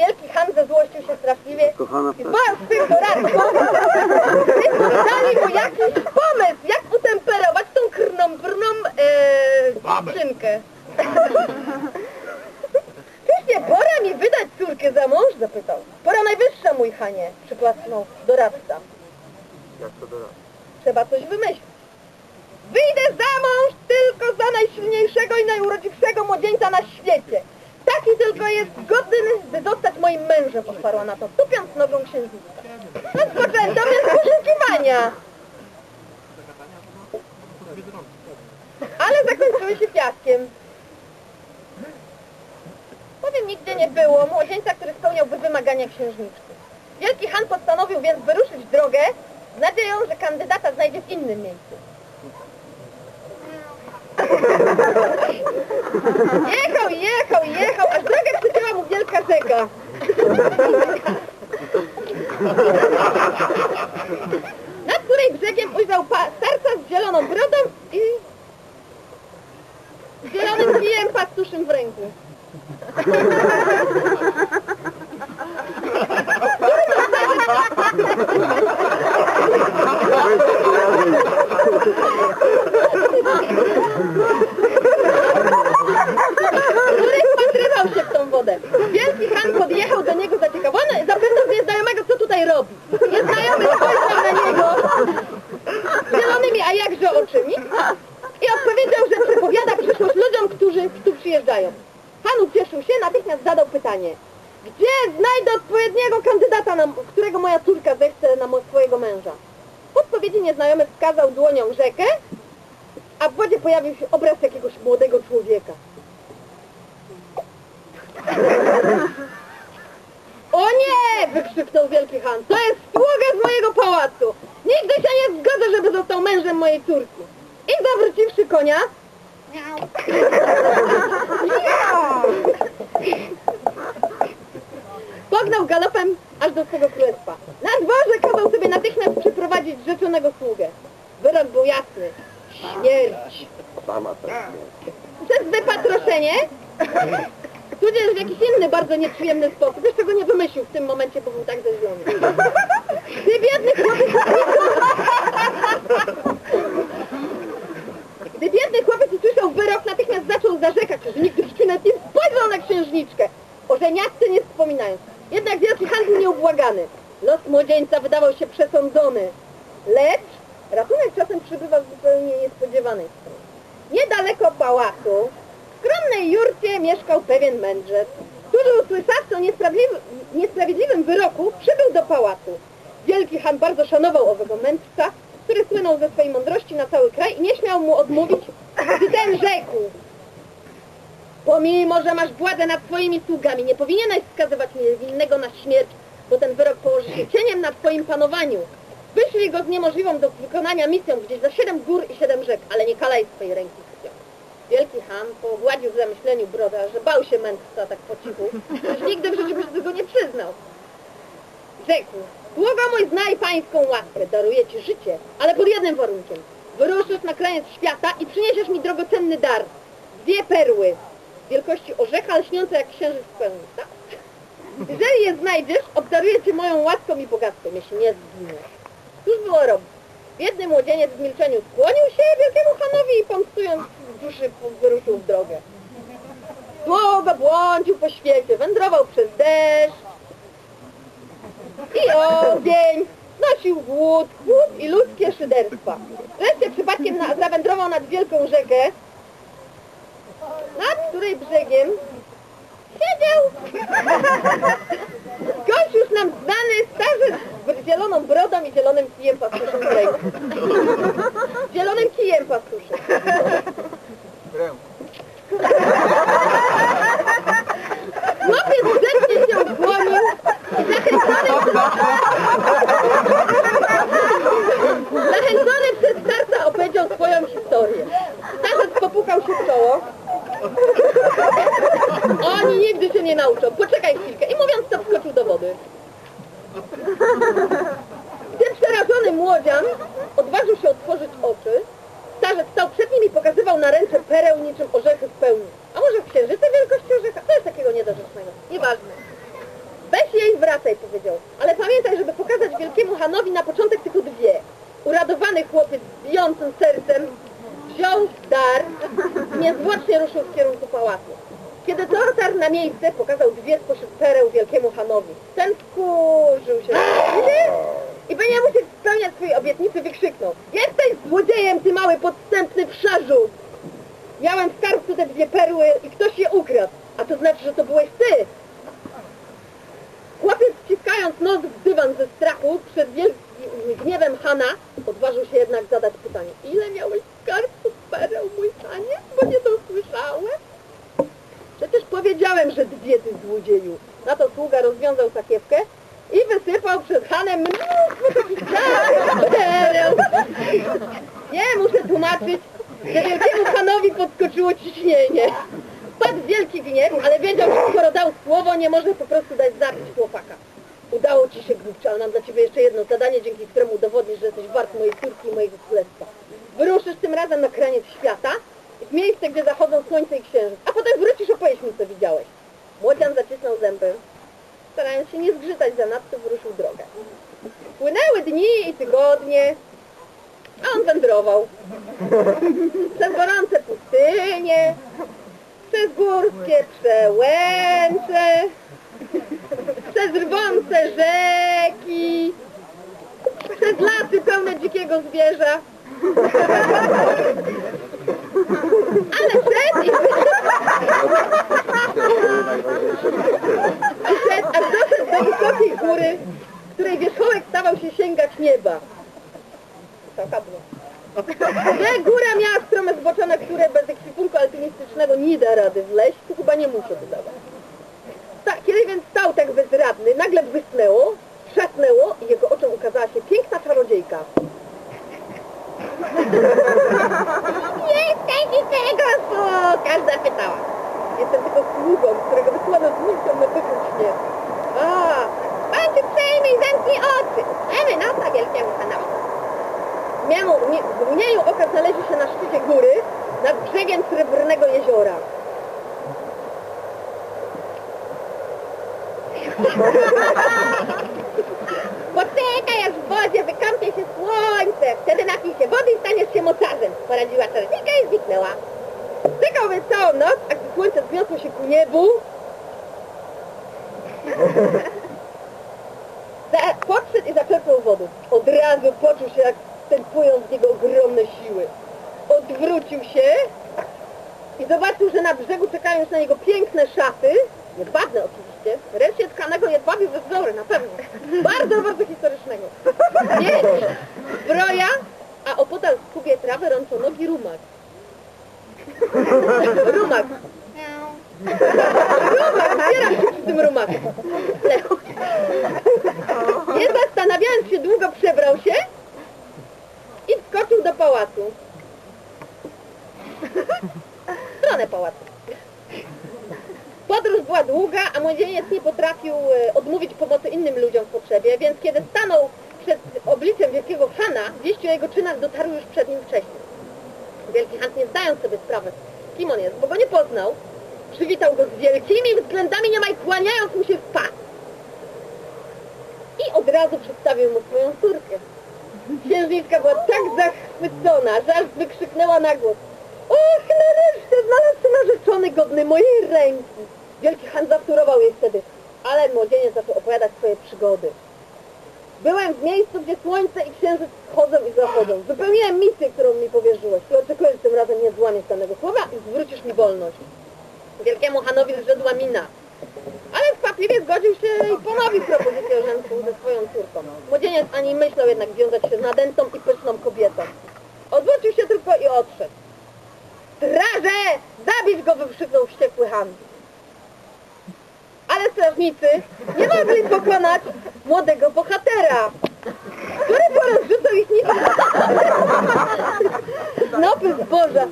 wielki Han zezłościł się straszliwie Kochana i zwołał swych doradców, dali mu jakiś pomysł, jak utemperować tą krną, brną e, dziewczynkę. Czyż nie pora mi wydać córkę za mąż? zapytał. Pora najwyższa, mój Hanie, przyklasnął doradca. Jak to doradza? Trzeba coś wymyślić. Wyjdę za mąż tylko za najsilniejszego i najurodziwszego młodzieńca na świecie. Taki tylko jest godny, by zostać moim mężem, odparła na to, tupiąc nogą księżniczka. Rozpoczęto więc poszukiwania. Ale zakończyły się fiaskiem. Powiem, nigdzie nie było młodzieńca, który spełniałby wymagania księżniczki. Wielki Han postanowił więc wyruszyć w drogę z nadzieją, że kandydata znajdzie w innym miejscu. Jechał, jechał, jechał, rzeka. Nad której brzegiem ujrzał starca z zieloną brodą i z zielonym kijem pastuszym w ręku. który wpatrywał się w tą wodę. Wielki Han podjechał do niego zaciekawiony, zapytał nieznajomego, co tutaj robi. Nieznajomy spojrzał na niego zielonymi, a jakże oczymi i odpowiedział, że przepowiada przyszłość ludziom, którzy tu przyjeżdżają. Han ucieszył się, natychmiast zadał pytanie. Gdzie znajdę odpowiedniego kandydata, na, którego moja córka zechce na swojego męża? W odpowiedzi nieznajomy wskazał dłonią rzekę, a w wodzie pojawił się obraz jakiegoś młodego człowieka. O nie! Wykrzyknął wielki Han. To jest sługa z mojego pałacu. Nigdy się nie zgodzę, żeby został mężem mojej córki. I zawróciwszy konia... Pognał galopem aż do swego królestwa. Na dworze kazał sobie natychmiast przyprowadzić rzeczonego sługę. Wyrok był jasny. Śmierć. Sama tak. Przez wypatroszenie, tudzież w jakiś inny bardzo nieprzyjemny sposób, jeszcze go nie wymyślił w tym momencie, bo był tak zeźlony. Ty biedny chłopiec Gdy biedny chłopiec usłyszał wyrok, natychmiast zaczął zarzekać, że nigdy w życiu nawet spojrzał na księżniczkę. O nie wspominając. Jednak wielki Han był nieubłagany. Los młodzieńca wydawał się przesądzony. Lecz ratunek czasem przybywał z zupełnie niespodziewanej strony. Niedaleko pałacu, skromnej jurcie mieszkał pewien mędrzec, który usłyszawszy o niesprawiedliwym, wyroku, przybył do pałacu. Wielki Han bardzo szanował owego mędrca, który słynął ze swojej mądrości na cały kraj i nie śmiał mu odmówić, gdy ten rzekł. Pomimo, że masz władzę nad swoimi sługami, nie powinieneś skazywać niewinnego na śmierć, bo ten wyrok położy się cieniem na twoim panowaniu. Wyślij go z niemożliwą do wykonania misją gdzieś za siedem gór i siedem rzek, ale nie kalaj swojej ręki. Wielki Han pogładził w zamyśleniu broda, że bał się mędrca tak po cichu, choć nigdy w życiu by się tego nie przyznał. Rzekł, sługa mój znaj pańską łaskę, daruję ci życie, ale pod jednym warunkiem. Wyruszysz na kraniec świata i przyniesiesz mi drogocenny dar. Dwie perły, wielkości orzecha, lśniące jak księżyc w pełni, tak? Jeżeli je znajdziesz, obdaruję cię moją łaską i bogactwem, jeśli nie zginiesz. Cóż było robić? Biedny młodzieniec w milczeniu skłonił się wielkiemu Hanowi i pomstując duszy wyruszył w drogę. Długo błądził po świecie, wędrował przez deszcz i ogień, nosił głód, głód i ludzkie szyderstwa. Wreszcie przypadkiem na, zawędrował nad wielką rzekę, nad której brzegiem siedział gość już nam znany starzec z zieloną brodą i zielonym kijem pastuszem w ręku. Zielonym kijem pastuszem. Chłopiec grzecznie się ukłonił i zachęcony, zachęcony przez starca opowiedział swoją historię. Starzec popukał się w czoło. Oni nigdy się nie nauczą. Poczekaj chwilkę. I mówiąc to wskoczył do wody. Gdy przerażony młodzian odważył się otworzyć oczy, starzec stał przed nim i pokazywał na ręce pereł niczym orzechy w pełni. A może w księżyce wielkości orzecha? To jest takiego niedorzecznego. Nieważne. Weź jej wracaj, powiedział. Ale pamiętaj, żeby pokazać wielkiemu Hanowi na początek tylko dwie. Uradowany chłopiec z bijącym sercem wziął dar i niezwłocznie ruszył w kierunku pałacu. Kiedy dotarł na miejsce, pokazał dwie spośród pereł wielkiemu Hanowi. Ten wkurzył się. I nie musieć spełniać swojej obietnicy, wykrzyknął. Jesteś złodziejem, ty mały podstępny przarzu! Miałem w skarbcu te dwie perły i ktoś je ukradł. A to znaczy, że to byłeś ty! Chłopiec wciskając nos w dywan ze strachu przed wielkim gniewem Hana, odważył się jednak zadać pytanie. Ile miałeś w skarbcu pereł, mój panie? Bo nie to słyszałem. Przecież powiedziałem, że dwie ty złodzieju. Na to sługa rozwiązał sakiewkę i wysypał przed Hanem mnóstwo. Nie, muszę tłumaczyć, że wielkiemu Hanowi podskoczyło ciśnienie. Wpadł w wielki gniew, ale wiedział, że skoro dał słowo, nie może po prostu dać zabić chłopaka. Udało ci się, głupcze, ale mam dla ciebie jeszcze jedno zadanie, dzięki któremu udowodnisz, że jesteś wart mojej córki i mojego królestwa. Wyruszysz tym razem na kraniec świata, w miejsce, gdzie zachodzą słońce i księżyc, a potem wrócisz opowiedz mi, co widziałeś. Młodzian zacisnął zęby. Starając się nie zgrzytać zanadto, wyruszył drogę. Płynęły tygodnie, a on wędrował. Przez gorące pustynie, przez górskie przełęcze, przez rwące rzeki, przez lasy pełne dzikiego zwierza. Ale szedł, aż doszedł do wysokiej góry, której wierzchołek stawał się nieba. Wysoka była. Że góra miała strome zboczone, które bez ekwipunku alpinistycznego nie da rady wleźć, tu chyba nie muszę dodawać. Tak, kiedy więc stał tak bezradny, nagle błysnęło, trzasnęło i jego oczom ukazała się piękna czarodziejka. Jesteś tego Każda pytała. Jestem tylko sługą, którego wysłano z misją na wykróć mnie. A, pan cię przejmie i zamknij oczy. Nie- W mgnieniu oka znaleźli się na szczycie góry, nad brzegiem srebrnego jeziora. Poczekaj, aż w wodzie wykąpie się słońce. Wtedy napij się wody i staniesz się mocarzem. Poradziła czarodziejka i zniknęła. Czekał więc całą noc, a gdy słońce wzniosło się ku niebu, podszedł i zaczerpnął wodę. Od razu poczuł się, jak wstępują w niego ogromne siły. Odwrócił się i zobaczył, że na brzegu czekają już na niego piękne szafy, jedwabne oczywiście, reszcie tkanego jedwabiu we wzory, na pewno. Bardzo, bardzo historycznego. Miecz, zbroja, a opodal w kubie trawy rączonogi rumak. Rumak. Rumak, zbieram się przy tym rumaku. Nie zastanawiając się długo, przebrał się i wskoczył do pałacu. W stronę pałacu. Podróż była długa, a młodzieniec nie potrafił e, odmówić pomocy innym ludziom w potrzebie, więc kiedy stanął przed obliczem wielkiego Hana, wieści o jego czynach dotarły już przed nim wcześniej. Wielki Han, nie zdając sobie sprawy, kim on jest, bo go nie poznał, przywitał go z wielkimi względami, niemal kłaniając mu się w pas. I od razu przedstawił mu swoją córkę. Księżniczka była tak zachwycona, że aż wykrzyknęła na głos. Och, nareszcie znalazł narzeczony godny mojej ręki. Wielki Han zawtórował jej wtedy, ale młodzieniec zaczął opowiadać swoje przygody. Byłem w miejscu, gdzie słońce i księżyc wchodzą i zachodzą. Wypełniłem misję, którą mi powierzyłeś. I oczekuję, że tym razem nie złamiesz danego słowa i zwrócisz mi wolność. Wielkiemu Hanowi zrzedła mina. Ale skwapliwie zgodził się i ponowił propozycję rzęską ze swoją córką. Młodzieniec ani myślał jednak wiązać się z nadętą i pyszną kobietą. Odwrócił się tylko i odszedł. Straże! Zabić go! wykrzyknął wściekły Han. Ale strażnicy nie mogli pokonać młodego bohatera, który porozrzucał ich niczym snopy zboża.